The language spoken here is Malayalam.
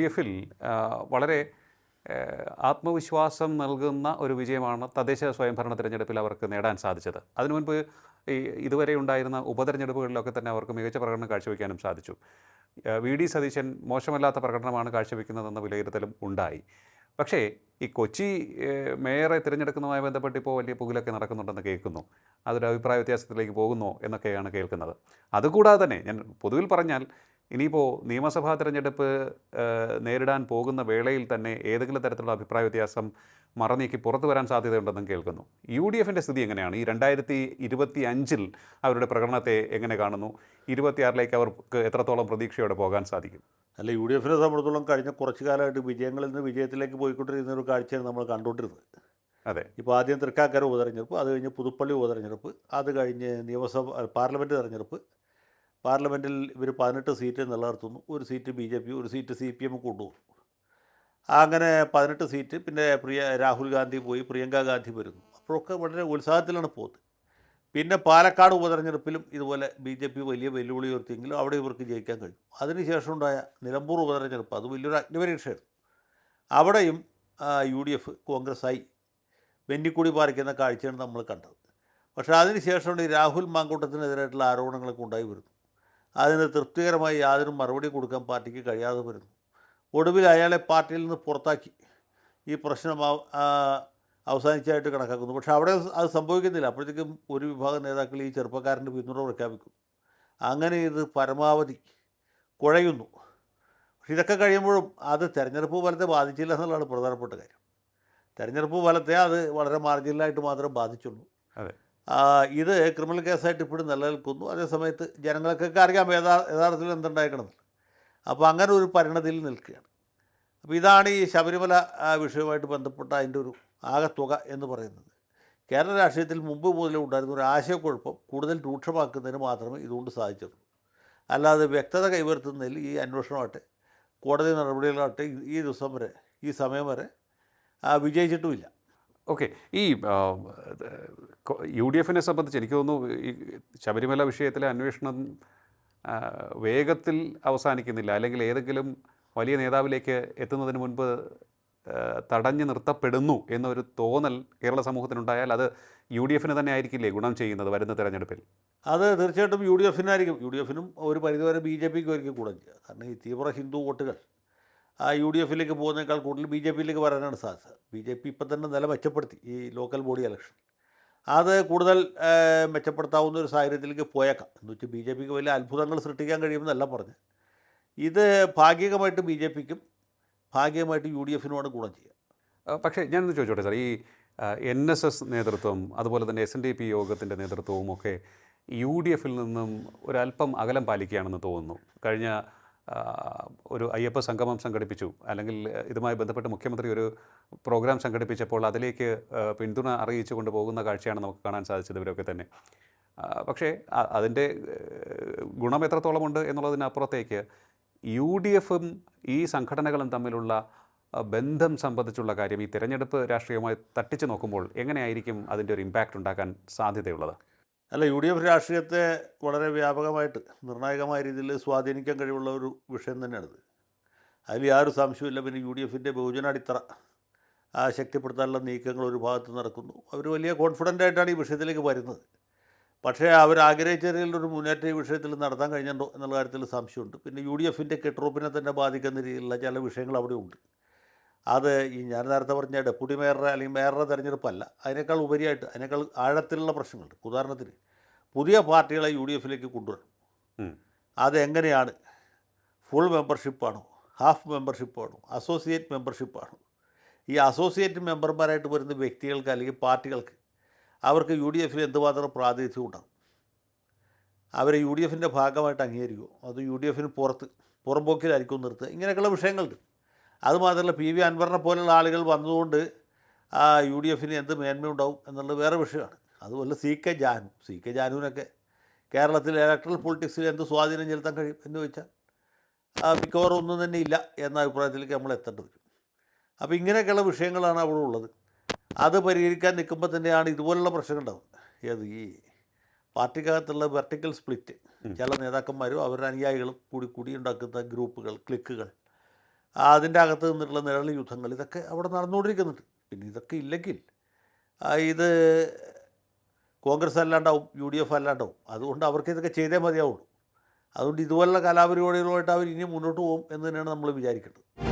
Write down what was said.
ഡി എഫിൽ വളരെ ആത്മവിശ്വാസം നൽകുന്ന ഒരു വിജയമാണ് തദ്ദേശ സ്വയംഭരണ തിരഞ്ഞെടുപ്പിൽ അവർക്ക് നേടാൻ സാധിച്ചത്. അതിനു മുൻപ് ഈ ഇതുവരെ ഉണ്ടായിരുന്ന ഉപതെരഞ്ഞെടുപ്പുകളിലൊക്കെ തന്നെ അവർക്ക് മികച്ച പ്രകടനം കാഴ്ചവെക്കാനും സാധിച്ചു. വി ഡി സതീശൻ മോശമല്ലാത്ത പ്രകടനമാണ് കാഴ്ചവെക്കുന്നതെന്ന വിലയിരുത്തലും ഉണ്ടായി. പക്ഷേ ഈ കൊച്ചി മേയറെ തിരഞ്ഞെടുക്കുന്നതുമായി ബന്ധപ്പെട്ട് ഇപ്പോൾ വലിയ പുകിലൊക്കെ നടക്കുന്നുണ്ടെന്ന് കേൾക്കുന്നു. അതൊരു അഭിപ്രായ വ്യത്യാസത്തിലേക്ക് പോകുന്നോ എന്നൊക്കെയാണ് കേൾക്കുന്നത്. അതുകൂടാതെ തന്നെ ഞാൻ പൊതുവിൽ പറഞ്ഞാൽ ഇനിയിപ്പോൾ നിയമസഭാ തിരഞ്ഞെടുപ്പ് നേരിടാൻ പോകുന്ന വേളയിൽ തന്നെ ഏതെങ്കിലും തരത്തിലുള്ള അഭിപ്രായ വ്യത്യാസം മറനീക്കി പുറത്തു വരാൻ സാധ്യതയുണ്ടെന്നും കേൾക്കുന്നു. യു ഡി എഫിന്റെ സ്ഥിതി എങ്ങനെയാണ്? ഈ രണ്ടായിരത്തി ഇരുപത്തി അഞ്ചിൽ അവരുടെ പ്രകടനത്തെ എങ്ങനെ കാണുന്നു? ഇരുപത്തിയാറിലേക്ക് അവർക്ക് എത്രത്തോളം പ്രതീക്ഷയോടെ പോകാൻ സാധിക്കും? അല്ല യു ഡി എഫിനെ സംബന്ധിച്ചിടത്തോളം കഴിഞ്ഞ കുറച്ച് കാലമായിട്ട് വിജയങ്ങളിൽ നിന്ന് വിജയത്തിലേക്ക് പോയിക്കൊണ്ടിരിക്കുന്ന ഒരു കാഴ്ചയാണ് നമ്മൾ കണ്ടുകൊണ്ടിരുന്നത്. അതെ. ഇപ്പോൾ ആദ്യം തൃക്കാക്കര ഉപതെരഞ്ഞെടുപ്പ് അത് കഴിഞ്ഞ് പുതുപ്പള്ളി ഉപതെരഞ്ഞെടുപ്പ് അത് കഴിഞ്ഞ് നിയമസഭ പാർലമെന്റ് തെരഞ്ഞെടുപ്പ് പാർലമെന്റിൽ ഇവർ പതിനെട്ട് സീറ്റ് നിലനിർത്തുന്നു. ഒരു സീറ്റ് ബി ജെ പി ഒരു സീറ്റ് സി പി എം കൊണ്ടുപോകും അങ്ങനെ പതിനെട്ട് സീറ്റ് പിന്നെ പ്രിയ രാഹുൽ ഗാന്ധി പോയി പ്രിയങ്ക ഗാന്ധി വരുന്നു. അപ്പോഴൊക്കെ വളരെ ഉത്സാഹത്തിലാണ് പോകുന്നത് പിന്നെ പാലക്കാട് ഉപതെരഞ്ഞെടുപ്പിലും ഇതുപോലെ ബി ജെ പി വലിയ വെല്ലുവിളി ഉയർത്തിയെങ്കിലും അവിടെ ഇവർക്ക് ജയിക്കാൻ കഴിഞ്ഞു. അതിനുശേഷം ഉണ്ടായ നിലമ്പൂർ ഉപതെരഞ്ഞെടുപ്പ് അത് വലിയൊരു അഗ്നിപരീക്ഷയായിരുന്നു. അവിടെയും യു ഡി എഫ് കോൺഗ്രസ്സായി വെന്നിക്കൂടി പാലിക്കുന്ന കാഴ്ചയാണ് നമ്മൾ കണ്ടത്. പക്ഷേ അതിനുശേഷമാണ് ഈ രാഹുൽ മാങ്കൂട്ടത്തിനെതിരായിട്ടുള്ള ആരോപണങ്ങളൊക്കെ ഉണ്ടായി വരുന്നു. അതിന് തൃപ്തികരമായി യാതൊരു മറുപടി കൊടുക്കാൻ പാർട്ടിക്ക് കഴിയാതെ വരുന്നു. ഒടുവിൽ അയാളെ പാർട്ടിയിൽ നിന്ന് പുറത്താക്കി. ഈ പ്രശ്നം അവ- അവസാനിച്ചായിട്ട് കണക്കാക്കുന്നു. പക്ഷേ അവിടെ അത് സംഭവിക്കുന്നില്ല. അപ്പോഴത്തേക്കും ഒരു വിഭാഗം നേതാക്കൾ ഈ ചെറുപ്പക്കാരന്റെ പിന്തുണ പ്രഖ്യാപിക്കും. അങ്ങനെ ഇത് പരമാവധി കുഴയുന്നു. പക്ഷെ ഇതൊക്കെ കഴിയുമ്പോഴും അത് തെരഞ്ഞെടുപ്പ് ഫലത്തെ ബാധിച്ചില്ല എന്നുള്ളതാണ് പ്രധാനപ്പെട്ട കാര്യം. തെരഞ്ഞെടുപ്പ് ഫലത്തെ അത് വളരെ മാർജിനലായിട്ട് മാത്രം ബാധിച്ചുള്ളൂ. അതെ. ഇത് ക്രിമിനൽ കേസായിട്ട് ഇപ്പോഴും നിലനിൽക്കുന്നു. അതേസമയത്ത് ജനങ്ങൾക്കൊക്കെ അറിയാം യഥാ യഥാർത്ഥത്തിൽ എന്തുണ്ടായിരിക്കണം അപ്പോൾ അങ്ങനെ ഒരു പരിണതിയിൽ നിൽക്കുകയാണ്. അപ്പോൾ ഇതാണ് ഈ ശബരിമല വിഷയവുമായിട്ട് ബന്ധപ്പെട്ട അതിന്റെ ഒരു ആകത്തുക എന്ന് പറയുന്നത്. കേരള രാഷ്ട്രീയത്തിൽ മുമ്പ് മുതലേ ഉണ്ടായിരുന്ന ഒരു ആശയക്കുഴപ്പം കൂടുതൽ രൂക്ഷമാക്കുന്നതിന് മാത്രമേ ഇതുകൊണ്ട് സാധിച്ചുള്ളൂ അല്ലാതെ വ്യക്തത കൈവരുത്തുന്നതിൽ ഈ അന്വേഷണമാകട്ടെ കോടതി നടപടികളാകട്ടെ ഈ- ദിവസം വരെ ഈ സമയം വരെ വിജയിച്ചിട്ടുമില്ല. ഓക്കെ. ഈ യു ഡി എഫിനെ സംബന്ധിച്ച് എനിക്ക് തോന്നുന്നു ഈ ശബരിമല വിഷയത്തിലെ അന്വേഷണം വേഗത്തിൽ അവസാനിക്കുന്നില്ല. അല്ലെങ്കിൽ ഏതെങ്കിലും വലിയ നേതാവിലേക്ക് എത്തുന്നതിന് മുൻപ് തടഞ്ഞു നിർത്തപ്പെടുന്നു എന്നൊരു തോന്നൽ കേരള സമൂഹത്തിനുണ്ടായാൽ അത് യു ഡി എഫിന് തന്നെ ആയിരിക്കില്ലേ ഗുണം ചെയ്യുന്നത് വരുന്ന തെരഞ്ഞെടുപ്പിൽ? അത് തീർച്ചയായിട്ടും യു ഡി എഫിനായിരിക്കും. യു ഡി എഫിനും ഒരു പരിധിവരെ ബി ജെ പിക്കും ഒരിക്കൽ ഗുണം ചെയ്യുക കാരണം ഈ തീവ്ര ഹിന്ദു വോട്ടുകൾ യു ഡി എഫിലേക്ക് പോകുന്നതിനേക്കാൾ കൂടുതൽ ബി ജെ പിയിലേക്ക് വരാനാണ് സാധ്യത. ബി ജെ പി ഇപ്പം തന്നെ നില മെച്ചപ്പെടുത്തി ഈ ലോക്കൽ ബോഡി ഇലക്ഷൻ. അത് കൂടുതൽ മെച്ചപ്പെടുത്താവുന്ന ഒരു സാഹചര്യത്തിലേക്ക് പോയേക്കാം. എന്ന് വെച്ചാൽ ബി ജെ പിക്ക് വലിയ അത്ഭുതങ്ങൾ സൃഷ്ടിക്കാൻ കഴിയുമെന്നല്ല പറഞ്ഞ് ഇത് ഭാഗികമായിട്ട് ബി ജെ പിക്കും ഭാഗികമായിട്ട് യു ഡി എഫിനുമാണ് ഗുണം ചെയ്യുക. പക്ഷേ ഞാനൊന്ന് ചോദിച്ചോട്ടെ സാർ ഈ എൻ എസ് എസ് നേതൃത്വം അതുപോലെ തന്നെ എസ് എൻ ഡി പി യോഗത്തിന്റെ നേതൃത്വവും ഒക്കെ യു ഡി എഫിൽ നിന്നും ഒരല്പം അകലം പാലിക്കുകയാണെന്ന് തോന്നുന്നു. കഴിഞ്ഞ ഒരു അയ്യപ്പ സംഗമം സംഘടിപ്പിച്ചു. അല്ലെങ്കിൽ ഇതുമായി ബന്ധപ്പെട്ട് മുഖ്യമന്ത്രി ഒരു പ്രോഗ്രാം സംഘടിപ്പിച്ചപ്പോൾ അതിലേക്ക് പിന്തുണ അറിയിച്ചു കൊണ്ടുപോകുന്ന കാഴ്ചയാണ് നമുക്ക് കാണാൻ സാധിച്ചത് ഇവരൊക്കെ തന്നെ. പക്ഷേ അതിന്റെ ഗുണം എത്രത്തോളമുണ്ട് എന്നുള്ളതിനപ്പുറത്തേക്ക് യു ഡി എഫും ഈ സംഘടനകളും തമ്മിലുള്ള ബന്ധം സംബന്ധിച്ചുള്ള കാര്യം ഈ തിരഞ്ഞെടുപ്പ് രാഷ്ട്രീയമായി തട്ടിച്ചു നോക്കുമ്പോൾ എങ്ങനെയായിരിക്കും അതിന്റെ ഒരു ഇമ്പാക്റ്റ് ഉണ്ടാക്കാൻ സാധ്യതയുള്ളത്? അല്ല യു ഡി എഫ് രാഷ്ട്രീയത്തെ വളരെ വ്യാപകമായിട്ട് നിർണായകമായ രീതിയിൽ സ്വാധീനിക്കാൻ കഴിവുള്ള ഒരു വിഷയം തന്നെയാണിത്. അതിൽ യാതൊരു സംശയമില്ല പിന്നെ യു ഡി എഫിന്റെ ബഹുജന അടിത്തറ ആ ശക്തിപ്പെടുത്താനുള്ള നീക്കങ്ങൾ ഒരു ഭാഗത്ത് നടക്കുന്നു. അവർ വലിയ കോൺഫിഡന്റ് ആയിട്ടാണ് ഈ വിഷയത്തിലേക്ക് വരുന്നത്. പക്ഷേ അവർ ആഗ്രഹിച്ച രീതിയിലൊരു മുന്നേറ്റം ഈ വിഷയത്തിൽ നടത്താൻ കഴിഞ്ഞിട്ടുണ്ടോ എന്നുള്ള കാര്യത്തിൽ സംശയമുണ്ട്. പിന്നെ യു ഡി എഫിന്റെ കെട്ടുറപ്പിനെ തന്നെ ബാധിക്കുന്ന രീതിയിലുള്ള ചില വിഷയങ്ങൾ അവിടെ ഉണ്ട് അത് ഈ ഞാൻ നേരത്തെ പറഞ്ഞ ഡെപ്യൂട്ടി മേയറുടെ അല്ലെങ്കിൽ മേയറുടെ തെരഞ്ഞെടുപ്പല്ല. അതിനേക്കാൾ ഉപരിയായിട്ട് അതിനേക്കാൾ ആഴത്തിലുള്ള പ്രശ്നങ്ങളുണ്ട് ഉദാഹരണത്തിന് പുതിയ പാർട്ടികളെ യു ഡി എഫിലേക്ക് കൊണ്ടുവരണം. അതെങ്ങനെയാണ്? ഫുൾ മെമ്പർഷിപ്പാണോ? ഹാഫ് മെമ്പർഷിപ്പാണോ? അസോസിയേറ്റ് മെമ്പർഷിപ്പാണോ? ഈ അസോസിയേറ്റ് മെമ്പർമാരായിട്ട് വരുന്ന വ്യക്തികൾക്ക് അല്ലെങ്കിൽ പാർട്ടികൾക്ക് അവർക്ക് യു ഡി എഫിൽ എന്തുമാത്രം പ്രാതിനിധ്യം ഉണ്ടാകും? അവരെ യു ഡി എഫിന്റെ ഭാഗമായിട്ട് അംഗീകരിക്കുമോ അത് യു ഡി എഫിന് പുറത്ത് പുറമ്പോക്കിലായിരിക്കും നിർത്തുക? ഇങ്ങനെയൊക്കെയുള്ള വിഷയങ്ങളുണ്ട്. അതുമാത്രമല്ല പി വി അൻവറിനെ പോലുള്ള ആളുകൾ വന്നതുകൊണ്ട് ആ യു ഡി എഫിന് എന്ത് മേന്മയുണ്ടാവും എന്നുള്ളത് വേറെ വിഷയമാണ്. അതുപോലെ C K Janu C K ജാനുവിനൊക്കെ കേരളത്തിൽ ഇലക്ട്രൽ പൊളിറ്റിക്സിൽ എന്ത് സ്വാധീനം ചെലുത്താൻ കഴിയും എന്ന് ചോദിച്ചാൽ മിക്കവാറും ഒന്നും തന്നെ ഇല്ല എന്ന അഭിപ്രായത്തിലേക്ക് നമ്മൾ എത്തേണ്ടി വരും. അപ്പോൾ ഇങ്ങനെയൊക്കെയുള്ള വിഷയങ്ങളാണ് അവിടെ ഉള്ളത്. അത് പരിഹരിക്കാൻ നിൽക്കുമ്പോൾ തന്നെയാണ് ഇതുപോലുള്ള പ്രശ്നങ്ങൾ ഉണ്ടാവുന്നത്. ഏത് ഈ പാർട്ടിക്കകത്തുള്ള വെർട്ടിക്കൽ സ്പ്ലിറ്റ് ചില നേതാക്കന്മാരും അവരുടെ അനുയായികളും കൂടി കൂടി ഉണ്ടാക്കുന്ന ഗ്രൂപ്പുകൾ ക്ലിക്കുകൾ അതിന്റെ അകത്ത് നിന്നിട്ടുള്ള നിരവധി യുദ്ധങ്ങൾ ഇതൊക്കെ അവിടെ നടന്നുകൊണ്ടിരിക്കുന്നുണ്ട്. പിന്നെ ഇതൊക്കെ ഇല്ലെങ്കിൽ ഇത് കോൺഗ്രസ് അല്ലാണ്ടാവും യു ഡി എഫ് അല്ലാണ്ടാവും. അതുകൊണ്ട് അവർക്ക് ഇതൊക്കെ ചെയ്തേ മതിയാവുള്ളൂ. അതുകൊണ്ട് ഇതുപോലുള്ള കലാപരിപാടികളുമായിട്ട് അവർ ഇനി മുന്നോട്ട് പോകും എന്ന് തന്നെയാണ് നമ്മൾ വിചാരിക്കേണ്ടത്.